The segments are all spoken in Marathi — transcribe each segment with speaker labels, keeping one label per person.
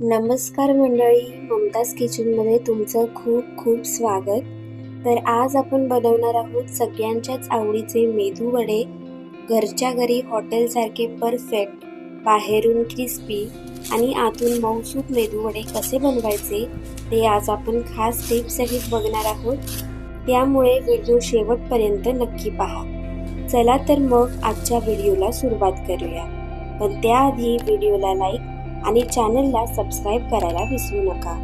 Speaker 1: नमस्कार मंडळी ममताज किचनमध्ये तुमचं खूप खूप स्वागत. तर आज आपण बनवणार आहोत सगळ्यांच्याच आवडीचे मेदू वडे. घरच्या घरी हॉटेलसारखे परफेक्ट बाहेरून क्रिस्पी आणि आतून मऊसूत मेदू वडे कसे बनवायचे ते आज आपण खास टिप्ससहित बघणार आहोत. त्यामुळे व्हिडिओ शेवटपर्यंत नक्की पहा. चला तर मग आजच्या व्हिडिओला सुरुवात करूया. पण त्याआधी व्हिडिओला लाईक आणि चॅनलला सबस्क्राईब करायला विसरू नका.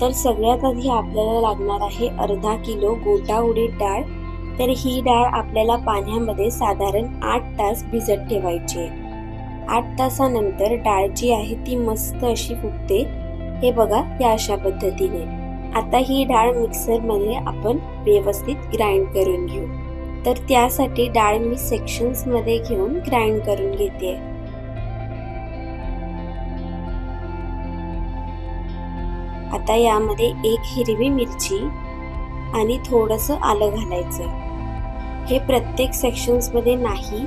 Speaker 1: तर सगळ्यात आधी आपल्याला लागणार आहे अर्धा किलो गोटा उडीद डाळ. तर ही डाळ आपल्याला पाण्यामध्ये साधारण आठ तास भिजत ठेवायची आठ तासानंतर डाळ जी आहे ती मस्त अशी फुगते. हे बघा या अशा पद्धतीने. आता ही डाळ मिक्सरमध्ये आपण व्यवस्थित ग्राइंड करून घेऊ. तर त्यासाठी डाळ मी सेक्शन्समध्ये घेऊन ग्राइंड करून घेते. आता यामध्ये एक हिरवी मिरची आणि थोडंसं आलं घालायचं. हे प्रत्येक सेक्शन्समध्ये नाही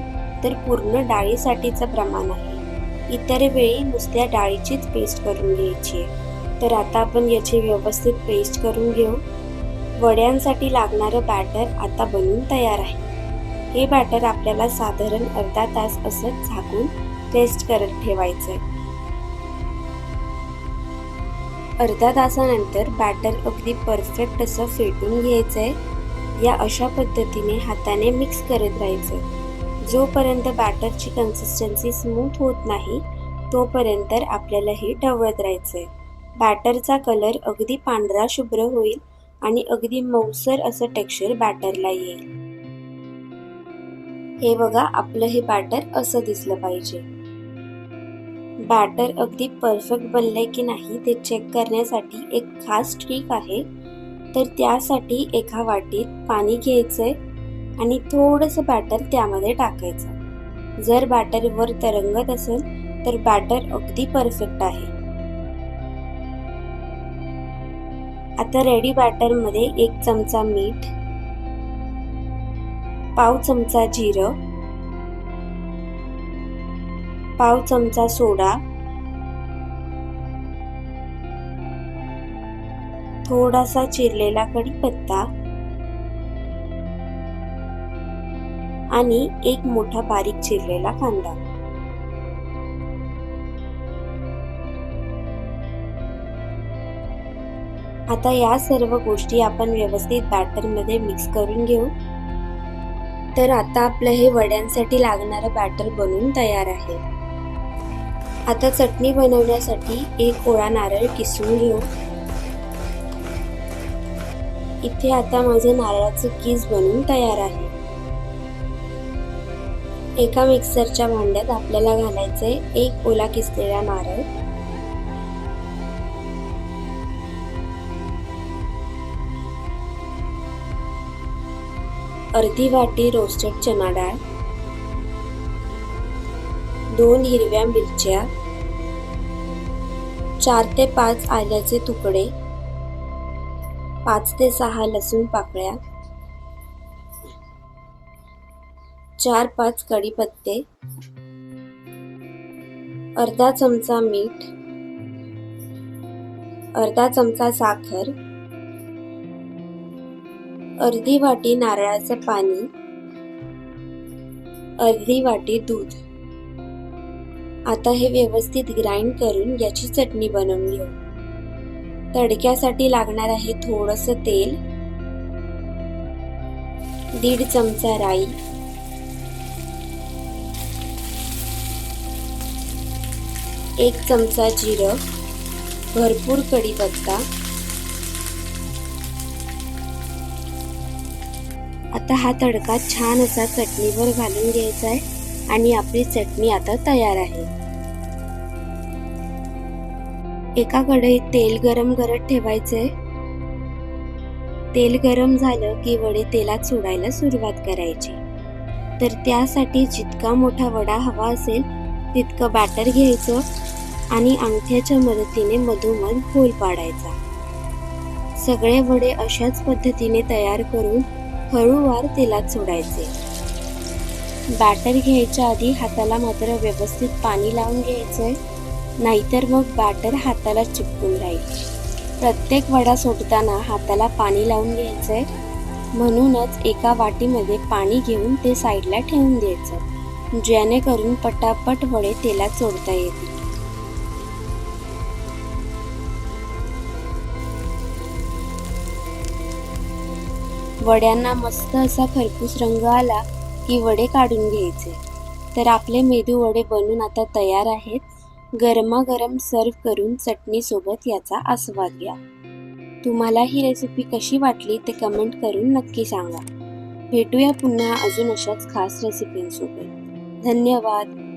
Speaker 1: तर पूर्ण डाळीसाठीचं प्रमाण आहे. इतर वेळी नुसत्या डाळीचीच पेस्ट करून घ्यायची आहे. तर आता आपण याची व्यवस्थित पेस्ट करून घेऊ. वड्यांसाठी लागणारं बॅटर आता बनवून तयार आहे. हे बॅटर आपल्याला साधारण अर्धा तास असंच झाकून रेस्ट करत ठेवायचं आहे अर्धा तासानंतर बॅटर अगदी परफेक्ट असं फेटून घ्यायचं आहे या अशा पद्धतीने हाताने मिक्स करत राहायचं. जोपर्यंत बॅटरची कन्सिस्टन्सी स्मूथ होत नाही तोपर्यंत आपल्याला हे ढवळत राहायचं आहे बॅटरचा कलर अगदी पांढरा शुभ्र होईल आणि अगदी मऊसर असं टेक्स्चर बॅटरला येईल. हे बघा आपलं हे बॅटर असं दिसलं पाहिजे. बॅटर अगदी परफेक्ट बनलंय की नाही ते चेक करण्यासाठी एक खास ट्रिक आहे. तर त्यासाठी एका वाटीत पाणी घ्यायचंय आणि थोडंसं बॅटर त्यामध्ये टाकायचं. जर बॅटर वर तरंगत असेल तर बॅटर अगदी परफेक्ट आहे. आता रेडी बॅटरमध्ये एक चमचा मीठ पाव चमचा जिरं पाव चमचा सोडा. थोडासा चिरलेला कढीपत्ता. आणि एक मोठा बारीक चिरलेला कांदा. आता या सर्व गोष्टी आपण व्यवस्थित बॅटरमध्ये मिक्स करून घेऊ. तर आता आपलं हे वड्यांसाठी लागणारं बॅटर बनवून तयार आहे. आता चटणी बनवण्यासाठी एक ओळा नारळ किसून घेऊ. इथे आता माझं नारळाचं कीस बनवून तयार आहे. एका मिक्सरच्या भांड्यात आपल्याला घालायचंय एक ओला किसलेला नारळ. अर्धी वाटी रोस्टेड चना डाळ. दोन हिरव्या मिरच्या चार ते पाच आल्याचे तुकडे पाच ते सहा लसूण पाकळ्या चार पाच कढीपत्ते अर्धा चमचा मीठ अर्धा चमचा साखर अर्धी वाटी नारळाचं पाणी अर्धी वाटी दूध. आता हे व्यवस्थित ग्राइंड करून याची चटणी बनवून घेऊ तडक्यासाठी लागणार आहे थोडस तेल दीड चमचा राई एक चमचा जिरं भरपूर कढीपत्ता. आता हा तडका छान असा चटणीवर घालून घ्यायचा आहे आणि आपली चटणी आता तयार आहे. एका कढईत तेल गरम करत ठेवायचे. तेल गरम झालं की वडे तेलात सोडायला सुरुवात करायची. तर त्यासाठी जितका मोठा वडा हवा असेल तितकं बॅटर घ्यायचं आणि अंगठ्याच्या मदतीने मधोमध होल पाडायचा. सगळे वडे अशाच पद्धतीने तयार करून हळूवार तेलात सोडायचे. बॅटर घ्यायच्या आधी हाताला मात्र व्यवस्थित पाणी लावून घ्यायचं आहे नाहीतर मग बॅटर हाताला चिपकून राहील. प्रत्येक वडा सोडताना हाताला पाणी लावून घ्यायचं आहे म्हणूनच एका वाटीमध्ये पाणी घेऊन ते साईडला ठेवून द्यायचं. जेणेकरून पटापट वडे तेलात सोडता येतील. वड्यांना मस्त असा खरपूस रंग आला की वडे काढून घ्यायचे. तर आपले मेदू वडे बनून आता तयार आहेत. गरमागरम सर्व करून चटणीसोबत याचा आस्वाद घ्या. तुम्हाला ही रेसिपी कशी वाटली ते कमेंट करून नक्की सांगा. भेटूया पुन्हा अजून अशाच खास रेसिपींसोबत धन्यवाद.